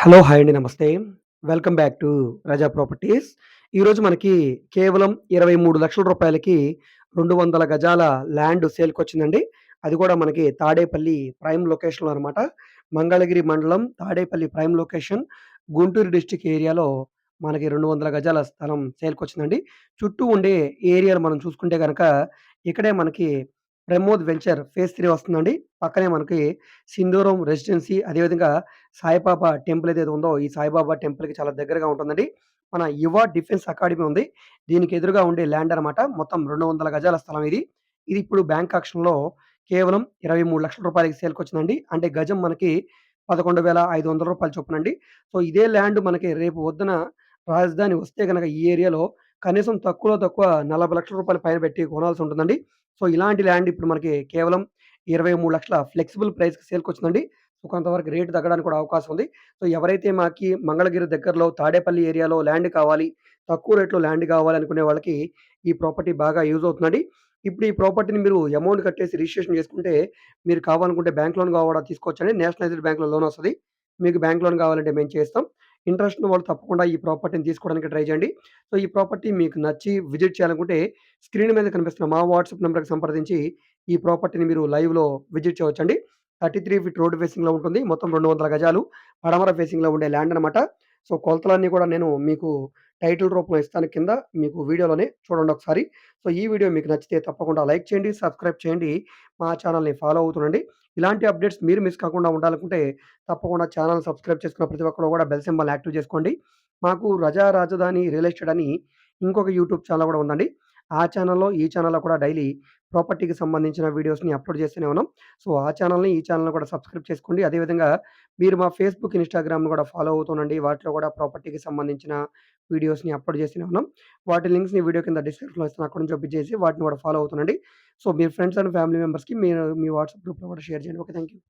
Hello! Hi అండి. నమస్తే. Welcome back to Raza properties. ఈరోజు మనకి కేవలం 23,00,000కి 200 గజాల ల్యాండ్ సేల్కి వచ్చిందండి అది కూడా మనకి తాడేపల్లి ప్రైమ్ లొకేషన్‌లో అనమాట. మంగళగిరి మండలం Tadepalli prime location Guntur district ఏరియాలో మనకి 200 గజాల స్థలం సేల్‌కొచ్చిందండి. చుట్టూ ఉండే ఏరియాలు మనం చూసుకుంటే కనుక ఇక్కడే మనకి ప్రమోద్ వెంచర్ ఫేజ్ త్రీ వస్తుందండి. పక్కనే మనకి సింధూరం రెసిడెన్సీ అదేవిధంగా సాయిబాబా టెంపుల్ ఏదైతే ఉందో ఈ సాయిబాబా టెంపుల్‌కి చాలా దగ్గరగా ఉంటుందండి. మన యువ డిఫెన్స్ అకాడమీ ఉంది. దీనికి ఎదురుగా ఉండే ల్యాండ్ అనమాట. మొత్తం 200 గజాల స్థలం ఇది. ఇది ఇప్పుడు బ్యాంక్ ఆక్షన్‌లో కేవలం ఇరవై మూడు లక్షల రూపాయలకి సేల్కి వచ్చిందండి అంటే గజం మనకి పదకొండు వేల ఐదు వందల రూపాయలు చొప్పునండి. సో, ఇదే ల్యాండ్ మనకి రేపు వద్దున రాజధాని వస్తే కనుక ఈ ఏరియాలో కనీసం తక్కువలో తక్కువ నలభై లక్షల రూపాయలు పైన పెట్టి కొనాల్సి ఉంటుందండి. సో, ఇలాంటి ల్యాండ్ ఇప్పుడు మనకి కేవలం ఇరవై మూడు లక్షల ఫ్లెక్సిబుల్ ప్రైస్‌కి సేల్కి వచ్చిందండి సో, కొంతవరకు రేటు తగ్గడానికి కూడా అవకాశం ఉంది. సో, ఎవరైతే మాకి మంగళగిరి దగ్గరలో తాడేపల్లి ఏరియాలో ల్యాండ్ కావాలి, తక్కువ రేట్‌లో ల్యాండ్ కావాలి అనుకునే వాళ్ళకి ఈ ప్రాపర్టీ బాగా యూజ్ అవుతుందండి. ఇప్పుడు ఈ ప్రాపర్టీని మీరు అమౌంట్ కట్టేసి రిజిస్ట్రేషన్ చేసుకుంటే మీరు కావాలనుకుంటే బ్యాంక్ లోన్ కావాలా తీసుకోవచ్చండి. నేషనలైజ్డ్ బ్యాంక్‌లో లోన్ వస్తుంది మీకు బ్యాంక్ లోన్ కావాలంటే మేము చేస్తాం. ఇంట్రెస్ట్ ఉన్న వాళ్ళు తప్పకుండా ఈ ప్రాపర్టీని తీసుకోవడానికి ట్రై చేయండి. సో, ఈ ప్రాపర్టీ మీకు నచ్చి విజిట్ చేయాలనుకుంటే స్క్రీన్ మీద కనిపిస్తున్న మా వాట్సాప్ నెంబర్కి సంప్రదించి ఈ ప్రాపర్టీని మీరు లైవ్‌లో విజిట్ చేయవచ్చండి. 33 ఫీట్ రోడ్ ఫేసింగ్‌లో ఉంటుంది. మొత్తం 200 గజాలు పడమర ఫేసింగ్‌లో ఉండే ల్యాండ్ అనమాట. సో, కొలతలన్నీ కూడా నేను మీకు టైటిల్ రూపంలో ఇస్తాను కింద మీకు వీడియోలోనే చూడండి ఒకసారి. సో, ఈ వీడియో మీకు నచ్చితే తప్పకుండా లైక్ చేయండి, సబ్స్క్రైబ్ చేయండి. మా ఛానల్ని ఫాలో అవుతుండండి. ఇలాంటి అప్డేట్స్ మీరు మిస్ కాకుండా ఉండాలనుకుంటే తప్పకుండా ఛానల్ సబ్స్క్రైబ్ చేసుకున్న ప్రతి ఒక్కరు కూడా బెల్ సింబల్ యాక్టివ్ చేసుకోండి. మాకు రజా రాజధాని రియల్ ఎస్టేట్ అని ఇంకొక యూట్యూబ్ ఛానల్ కూడా ఉందండి. ఆ ఛానల్లో ఈ ఛానల్లో కూడా డైలీ ప్రాపర్టీకి సంబంధించిన వీడియోస్‌ని అప్‌లోడ్ చేస్తూనే ఉన్నాం. సో, ఆ ఛానల్ని ఈ ఛానల్ని కూడా సబ్స్క్రైబ్ చేసుకోండి. అదేవిధంగా మీరు మా ఫేస్‌బుక్, ఇన్స్టాగ్రామ్ను కూడా ఫాలో అవుతుండండి. వాటిలో కూడా ప్రాపర్టీకి సంబంధించిన వీడియోస్‌ని అప్‌లోడ్ చేస్తూనే ఉన్నాం. వాటి లింక్స్‌ని వీడియో కింద డిస్క్రిప్షన్‌లో ఇస్తాను. అక్కడ నుంచి చేసి వాటిని కూడా ఫాలో అవుతుండండి. సో, మీ ఫ్రెండ్స్ అండ్ ఫ్యామిలీ మెంబర్స్‌కి మీరు మీ వాట్సాప్ గ్రూప్‌లో కూడా షేర్ చేయండి. ఓకే. Thank you.